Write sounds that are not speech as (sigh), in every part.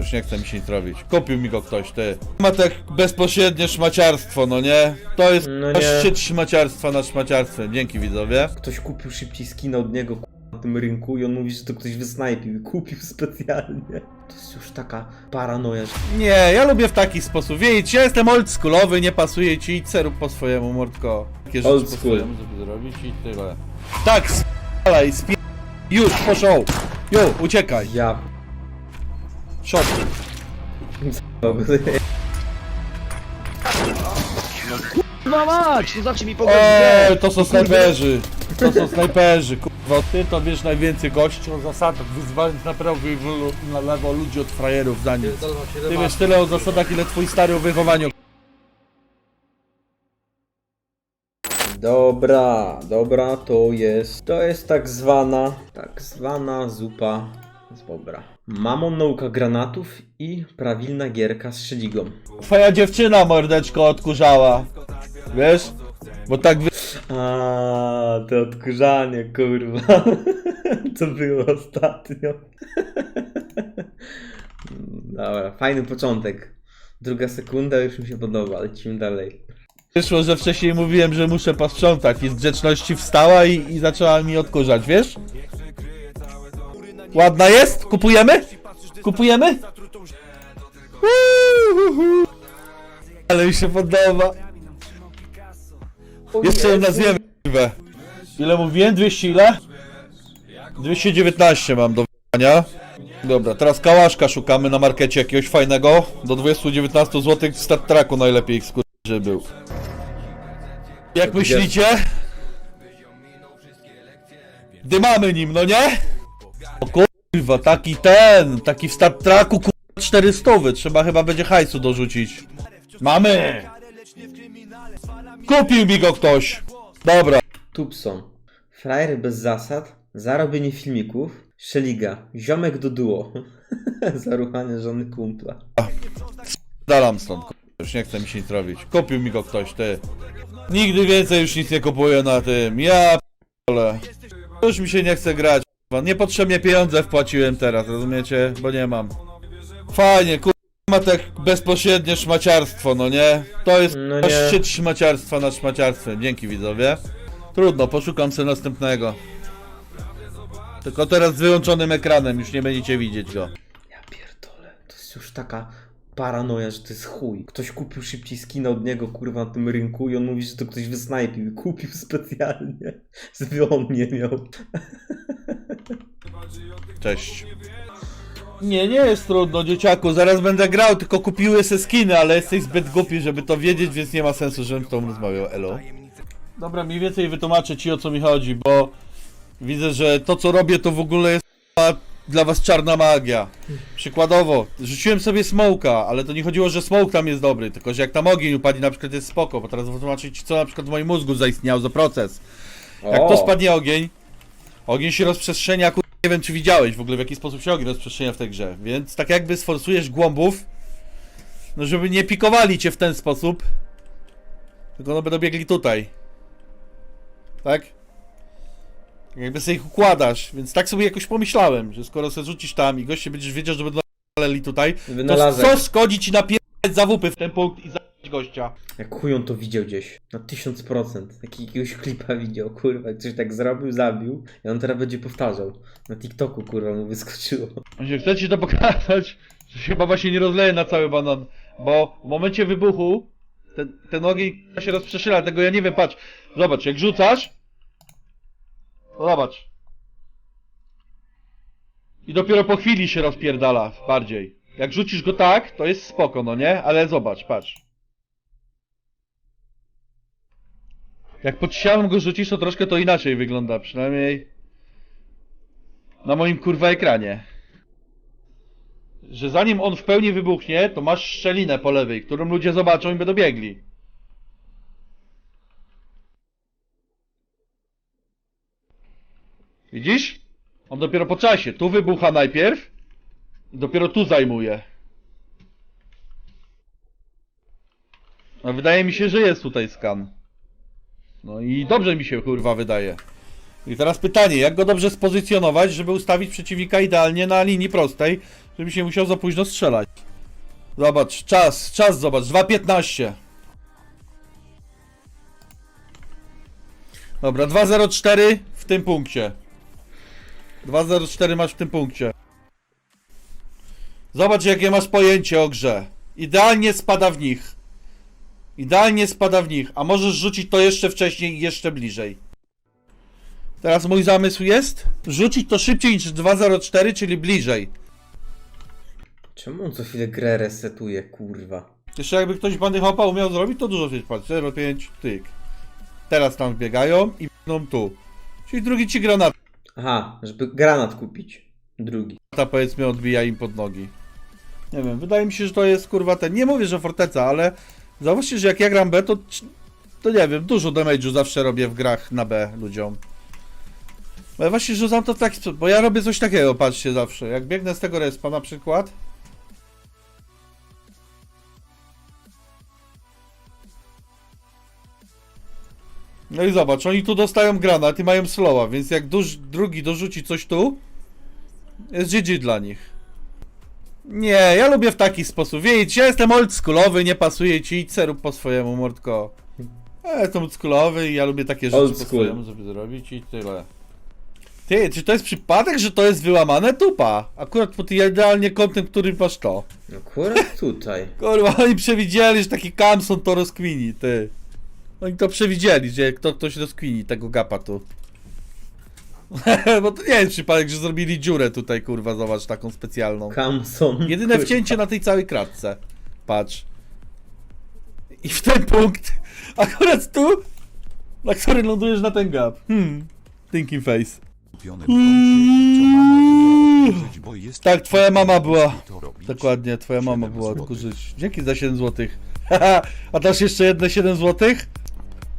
Już nie chce mi się nic robić. Kupił mi go ktoś, ty. Ma tak bezpośrednie szmaciarstwo, no nie? To jest No no nie. szczyt szmaciarstwa nad szmaciarstwem. Dzięki widzowie. Ktoś kupił szybciej skin od niego na tym rynku i on mówi, że to ktoś wysnajpił i kupił specjalnie. To jest już taka paranoja, że Nie, ja lubię w taki sposób. Wiecie, ja jestem oldschoolowy, nie pasuje ci, idź se rób po swojemu, mordko. Takie rzeczy po school. swojemu, żeby zrobić i tyle. Tak, spalaj, spie... Już, poszło. Jo, uciekaj. ja... Shot. No mać, to zawsze mi pogodzić. Eee, to są snajperzy. To są snajperzy, kurwa. Ty to wiesz najwięcej gości o zasadach, wyzwalając na prawo i w- na lewo ludzi od frajerów za nic. Ty wiesz tyle o zasadach, ile twój stary o wychowaniu. Dobra, dobra, to jest... To jest tak zwana... Tak zwana zupa z bobra. Mamon nauka granatów i prawilna gierka z szeligą. Twoja dziewczyna mordeczko odkurzała. Wiesz? Bo tak wy... A, to odkurzanie, kurwa. (laughs) Co było ostatnio. (laughs) Dobra, fajny początek. Druga sekunda już mi się podoba, lecimy dalej. Wyszło, że wcześniej mówiłem, że muszę posprzątać i z grzeczności wstała i, i zaczęła mi odkurzać, wiesz? Ładna jest? Kupujemy? Kupujemy? Ale mi się podoba. Jeszcze ją nazwiemy. Ile mówiłem? 200 ile? 219 mam do wybrania. Dobra, teraz kałaszka szukamy na markecie jakiegoś fajnego. Do 219 zł w Star Traku najlepiej skur... żeby był. Jak myślicie? Dymamy nim, no nie? O kurwa, taki ten, taki w Star Traku kurwa 400, trzeba chyba będzie hajsu dorzucić. Mamy! Kupił mi go ktoś! Dobra. Tupson. Frajer bez zasad, zarobienie filmików, szeliga, ziomek do duo. (laughs) Zaruchanie żony kumpla. Dalam stąd, kurwa, już nie chce mi się nic robić. Kupił mi go ktoś, ty. Nigdy więcej już nic nie kupuję na tym. Ja p***ole. Już mi się nie chce grać. Niepotrzebnie pieniądze wpłaciłem teraz, rozumiecie? Bo nie mam. Fajnie, kurwa. Ma tak bezpośrednie szmaciarstwo, no nie? To jest No nie. szczyt szmaciarstwa nad szmaciarstwem. Dzięki widzowie. Trudno, poszukam sobie następnego. Tylko teraz z wyłączonym ekranem, już nie będziecie widzieć go. Ja pierdolę, to jest już taka paranoja, że to jest chuj. Ktoś kupił szybciej skin od niego, kurwa, na tym rynku i on mówi, że to ktoś wysnajpił i kupił (laughs) specjalnie, żeby on nie miał. Cześć. Nie, nie jest trudno, dzieciaku. Zaraz będę grał, tylko kupiły se skiny, ale jesteś zbyt głupi, żeby to wiedzieć, więc nie ma sensu, żebym z tobą rozmawiał. Elo. Dobra, mniej więcej wytłumaczę ci o co mi chodzi, bo widzę, że to co robię to w ogóle jest dla was czarna magia. Przykładowo, rzuciłem sobie smoka, ale to nie chodziło, że smoke tam jest dobry, tylko że jak tam ogień upadnie na przykład jest spoko, bo teraz wytłumaczę ci co na przykład w moim mózgu zaistniał za proces. Jak to spadnie ogień, ogień się rozprzestrzenia, kur... nie wiem czy widziałeś w ogóle w jaki sposób się ogień rozprzestrzenia w tej grze, więc tak jakby sforsujesz głąbów, no żeby nie pikowali cię w ten sposób, tylko no będą biegli tutaj. Tak? Jakby sobie ich układasz, więc tak sobie jakoś pomyślałem, że skoro sobie rzucisz tam i goście będziesz wiedział, że będą naleli tutaj, to co szkodzi ci napierdać zawupy w ten punkt i zabić gościa? Jak chuj on to widział gdzieś, na 1000%. Jak jakiegoś klipa widział, kurwa, ktoś tak zrobił, zabił i on teraz będzie powtarzał. Na TikToku, kurwa, mu wyskoczyło. Chcę ci to pokazać, że się chyba właśnie nie rozleje na cały banan, bo w momencie wybuchu ten, ten ogień się rozprzestrzenia, tego ja nie wiem, patrz, zobacz, jak rzucasz, to zobacz. I dopiero po chwili się rozpierdala bardziej. Jak rzucisz go tak, to jest spoko, no nie? Ale zobacz, patrz. Jak pod go rzucisz, to troszkę to inaczej wygląda, przynajmniej na moim kurwa ekranie. Że zanim on w pełni wybuchnie, to masz szczelinę po lewej, którą ludzie zobaczą i będą biegli. Widzisz? On dopiero po czasie. Tu wybucha najpierw i dopiero tu zajmuje. A wydaje mi się, że jest tutaj skan. No i dobrze mi się kurwa wydaje. I teraz pytanie, jak go dobrze spozycjonować, żeby ustawić przeciwnika idealnie na linii prostej, żeby się musiał za późno strzelać. Zobacz, czas, czas, zobacz, 2.15. Dobra, 2.04 w tym punkcie. 2.04 masz w tym punkcie. Zobacz, jakie masz pojęcie o grze. Idealnie spada w nich. Idealnie spada w nich, a możesz rzucić to jeszcze wcześniej i jeszcze bliżej. Teraz mój zamysł jest rzucić to szybciej niż 2.04, czyli bliżej. Czemu on co chwilę grę resetuje, kurwa? Jeszcze jakby ktoś bandy hopa umiał zrobić, to dużo się patrz. 0,5, tyk. Teraz tam biegają i będą tu. Czyli drugi ci granata Aha, żeby granat kupić. Drugi. powiedzmy odbija im pod nogi. Nie wiem, wydaje mi się, że to jest kurwa ten. Nie mówię, że forteca, ale zauważcie, że jak ja gram B, to, to nie wiem, dużo damage'u zawsze robię w grach na B ludziom. Bo ja właśnie rzucam to w taki bo ja robię coś takiego, patrzcie zawsze. Jak biegnę z tego respa na przykład, No i zobacz, oni tu dostają granat i mają slowa, więc jak drugi dorzuci coś tu, jest GG dla nich. Nie, ja lubię w taki sposób. Wiecie, ja jestem oldschoolowy, nie pasuje ci, idź se rób po swojemu, mordko. Ja jestem oldschoolowy i ja lubię takie rzeczy Old po school. swojemu sobie zrobić i tyle. Ty, czy to jest przypadek, że to jest wyłamane? Tupa. Akurat po tym idealnie kątem, który masz to. Akurat tutaj. (laughs) Kurwa, oni przewidzieli, że taki Kamson to rozkwini, ty. Oni to przewidzieli, że kto, ktoś rozkwini tego gapa tu. (laughs) Bo to nie jest przypadek, że zrobili dziurę tutaj, kurwa, zobacz, taką specjalną. Kamson. Jedyne kurwa. wcięcie na tej całej kratce. Patrz. I w ten punkt, (laughs) akurat tu, na który lądujesz na ten gap. Hmm. Thinking face. kupionym koncie, co mama lubiła odkurzyć, bo jest Tak, twoja mama była. to robić. Dokładnie, twoja mama 7 była złotych. odkurzyć. Dzięki za 7 zł. (laughs) A dasz jeszcze jedne 7 zł?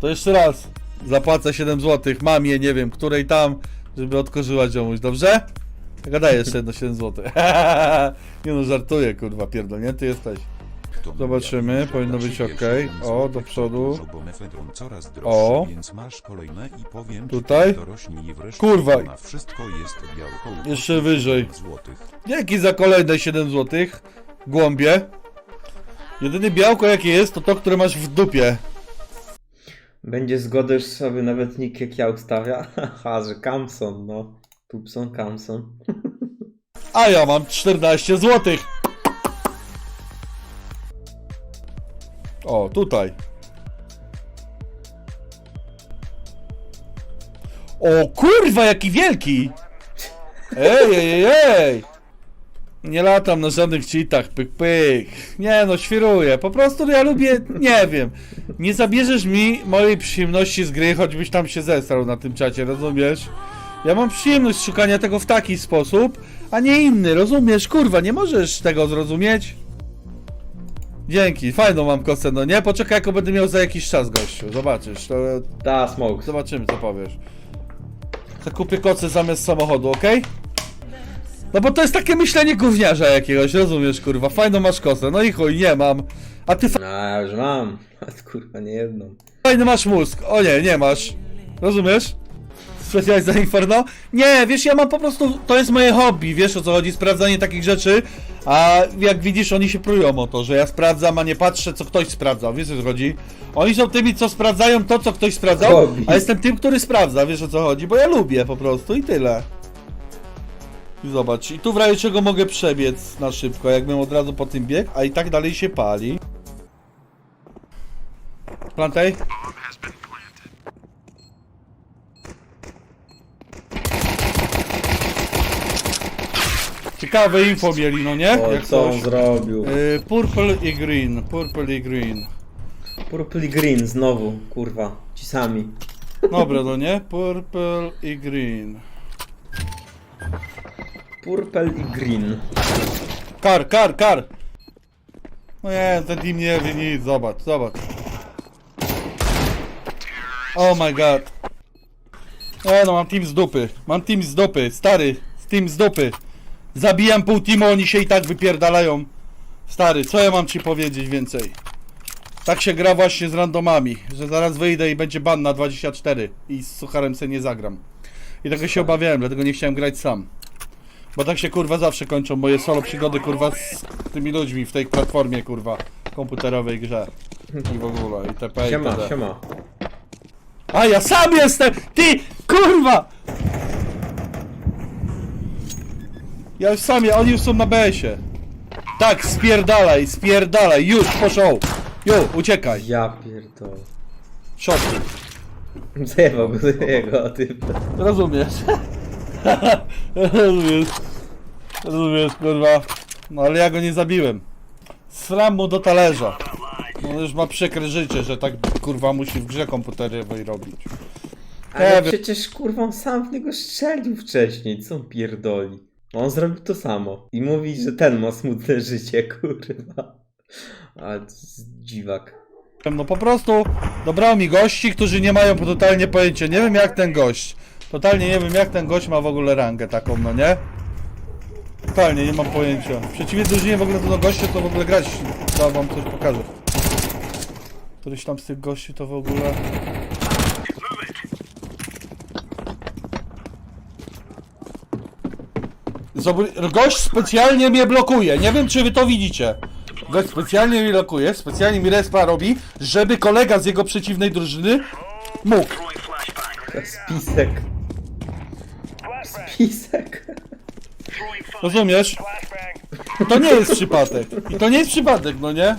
To jeszcze raz. Zapłacę 7 zł mamie, nie wiem, której tam, żeby odkurzyła ziomuś, dobrze? Ja daję jeszcze jedno 7 zł. (laughs) nie no, żartuję, kurwa, pierdolnięty jesteś. Zobaczymy, powinno być. 7 O, do przodu. O. Tutaj. Kurwa. Jeszcze wyżej. Dzięki za kolejne 7 zł. Głąbie. Jedyne białko jakie jest, to to, które masz w dupie. Będzie zgodę, że sobie nawet nick jak ja ustawia. (laughs) Haha, że Kamson, no. Tupson, Kamson. A ja mam 14 zł. O, tutaj. O kurwa, jaki wielki! Ej, ej, ej, ej! Nie latam na żadnych cheatach, pyk, pyk. Nie no, świruję. Po prostu ja lubię, nie wiem. Nie zabierzesz mi mojej przyjemności z gry, choćbyś tam się zesrał na tym czacie, rozumiesz? Ja mam przyjemność szukania tego w taki sposób, a nie inny, rozumiesz? Kurwa, nie możesz tego zrozumieć? Dzięki, fajną mam kosę, no nie? Poczekaj, jaką będę miał za jakiś czas, gościu. Zobaczysz, to Da, smoke. zobaczymy, co powiesz. Zakupię kocę zamiast samochodu, okej? No bo to jest takie myślenie gówniarza jakiegoś, rozumiesz, kurwa? Fajną masz kosę, no i chuj, nie mam. A ty No, ja już mam. (laughs) Kurwa, nie jedną. fajny masz mózg. O nie, nie masz. Rozumiesz? Specjalnie za Inferno? Nie, wiesz, ja mam po prostu, to jest moje hobby, wiesz o co chodzi, sprawdzanie takich rzeczy, a jak widzisz, oni się prują o to, że ja sprawdzam, a nie patrzę, co ktoś sprawdzał, wiesz o co chodzi? Oni są tymi, co sprawdzają to, co ktoś sprawdzał, Hobby. a jestem tym, który sprawdza, wiesz o co chodzi, bo ja lubię po prostu i tyle. I zobacz, i tu w razie czego mogę przebiec na szybko, jakbym od razu po tym biegł, a i tak dalej się pali. Plantej? Ciekawe info mieli, no nie? Jak co on coś. zrobił? Y, purple i green, purple i green. Purple i green znowu, kurwa. Ci sami. Dobra, no nie? Purple i green. Purple i green. Kar, kar, kar! No nie, ten team nie wie nic, zobacz, zobacz. Oh my god. E no, mam team z dupy. Mam team z dupy, stary. Team z dupy. Zabijam pół teamu, oni się i tak wypierdalają. Stary, co ja mam ci powiedzieć więcej? Tak się gra właśnie z randomami, że zaraz wyjdę i będzie ban na 24 i z sucharem se nie zagram. I tego się obawiałem, dlatego nie chciałem grać sam. Bo tak się kurwa zawsze kończą moje solo przygody kurwa z tymi ludźmi w tej platformie kurwa komputerowej grze. I w ogóle, i TP i Siema, TD. siema. A ja sam jestem! Ty! Kurwa! Ja już sam, ja- oni już są na BS-ie. Tak, spierdalaj, spierdalaj, już, poszło. Jo, uciekaj. Ja pierdolę. Shot. Zajebał go do jego, ty. Rozumiesz? (laughs) Rozumiesz? Rozumiesz, kurwa. No ale ja go nie zabiłem. Sram mu do talerza. On już ma przykre życie, że tak kurwa musi w grze komputerowej robić. Ale Nie wiem. przecież kurwa on sam w niego strzelił wcześniej, co on pierdoli? On zrobił to samo. I mówi, że ten ma smutne życie, (laughs) kurwa. A dziwak. No po prostu dobrał mi gości, którzy nie mają totalnie pojęcia. Nie wiem jak ten gość. Totalnie nie wiem jak ten gość ma w ogóle rangę taką, no nie? Totalnie nie mam pojęcia. W przeciwnej drużynie w ogóle do gościa to w ogóle grać. To wam coś pokażę. Któryś tam z tych gości to w ogóle... Zobry- Gość specjalnie mnie blokuje. Nie wiem, czy wy to widzicie. Gość specjalnie mnie blokuje, specjalnie mi respa robi, żeby kolega z jego przeciwnej drużyny mógł. Spisek. Spisek. Rozumiesz? To nie jest przypadek. I to nie jest przypadek, no nie?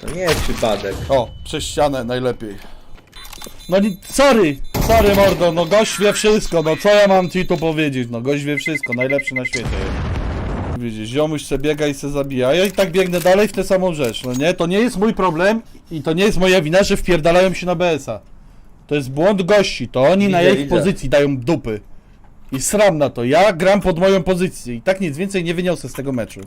To nie jest przypadek. O, przez ścianę najlepiej. No nie, sorry, sorry mordo, no gość wie wszystko, no co ja mam ci tu powiedzieć, no gość wie wszystko, najlepszy na świecie jest. Widzisz, ziomuś se biega i se zabija, ja i tak biegnę dalej w tę samą rzecz, no nie? To nie jest mój problem i to nie jest moja wina, że wpierdalają się na BS-a. To jest błąd gości, to oni na ich pozycji dają dupy. I sram na to, ja gram pod moją pozycję i tak nic więcej nie wyniosę z tego meczu.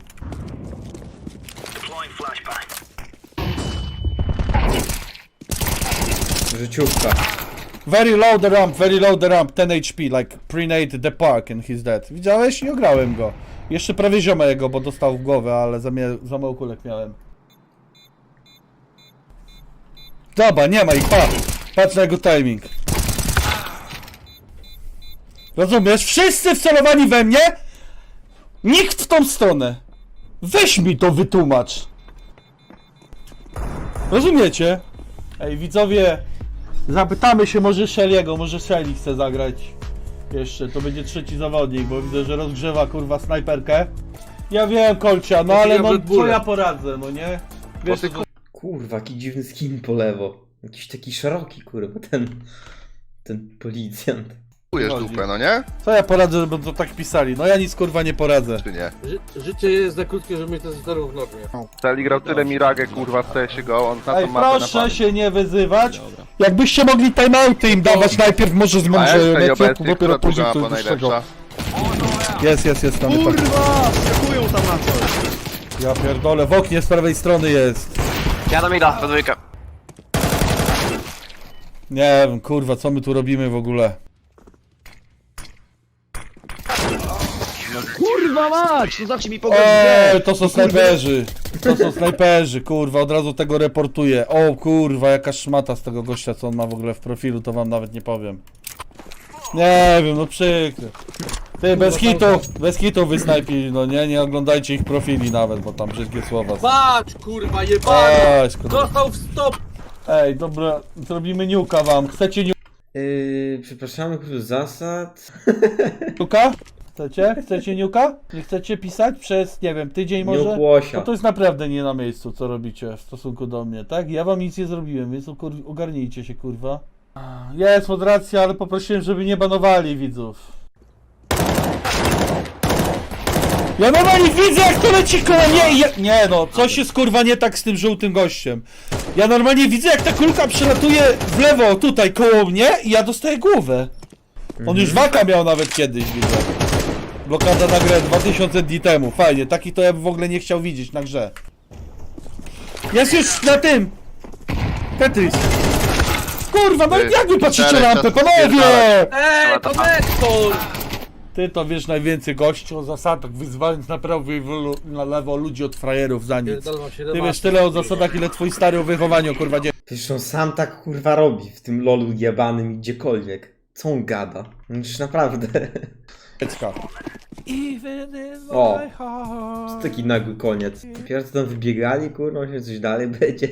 Życiówka. Very low the ramp, very low the ramp, 10 HP, like prenate the park and he's dead. Widziałeś? I ograłem go. Jeszcze prawie ziomę jego, bo dostał w głowę, ale za, za mało kulek miałem. Dobra, nie ma ich, patrz. Patrz na jego timing. Rozumiesz? Wszyscy wcelowani we mnie, nikt w tą stronę. Weź mi to wytłumacz. Rozumiecie? Ej, widzowie, Zapytamy się może Shelly'ego, może Shelly chce zagrać jeszcze, to będzie trzeci zawodnik, bo widzę, że rozgrzewa kurwa snajperkę. Ja wiem Kolcia, no ale no co ja poradzę, no nie? Wiesz, to, Kurwa, jaki dziwny skin po lewo. Jakiś taki szeroki, kurwa, ten... Ten policjant. Chodzi. dupę, no nie? co ja poradzę, żeby to tak pisali? No ja nic kurwa nie poradzę. Czy nie? Ży życie jest za krótkie, żeby mieć te sterów w normie. Teli grał tyle miragę, kurwa, staje się go, on na Ej, to mapę proszę się nie wyzywać. Jakbyście mogli timeouty im dawać najpierw może z A mądrze, dopiero później druga coś dłuższego. Jest, jest, jest, tam. Kurwa! Skakują tam na coś! Ja pierdolę, w oknie z prawej strony jest. Ja tam idę, we dwójkę. Nie wiem, kurwa, co my tu robimy w ogóle? Kurwa mać! To znaczy mi pogodę! Eee, to są snajperzy. To są snajperzy, kurwa, od razu tego reportuję. O kurwa, jaka szmata z tego gościa, co on ma w ogóle w profilu, to wam nawet nie powiem. Nie wiem, no przykre. Ty, bez hitu, bez hitu wy snajpili, no nie, nie oglądajcie ich profili nawet, bo tam brzydkie słowa są. Patrz, kurwa, jebany! Ej, szkoda. Dostał w stop! Ej, dobra, zrobimy niuka wam. Chcecie Yy, przepraszamy, król zasad. niuka? Chcecie? Chcecie niuka? Nie chcecie pisać przez, nie wiem, tydzień może? Łosia. No to jest naprawdę nie na miejscu, co robicie w stosunku do mnie, tak? Ja wam nic nie zrobiłem, więc ukur- ogarnijcie się, kurwa. Jest moderacja, ale poprosiłem, żeby nie banowali widzów. Ja normalnie widzę, jak to leci koło mnie i ja... Nie no, coś jest kurwa nie tak z tym żółtym gościem. Ja normalnie widzę, jak ta kulka przelatuje w lewo, tutaj, koło mnie i ja dostaję głowę. On już waka miał nawet kiedyś, widzę. Blokada na grę 2000 dni temu, fajnie, taki to ja bym w ogóle nie chciał widzieć na grze. Jest już na tym! Tetris! Kurwa, no Ty, jak wy patrzycie na czas panowie! Ej, to! Ty to wiesz najwięcej gościu o zasadach, wyzwając na prawo i na lewo ludzi od frajerów za nic. Pierdolą się Ty wiesz tyle o zasadach, ile twój stary o wychowaniu, kurwa, dzie... Przecież on sam tak kurwa robi w tym lolu jebanym i gdziekolwiek. Co on gada? No Już naprawdę. Dziecka. O! To taki nagły koniec. Dopiero co tam wybiegali, kurwa, się coś dalej będzie.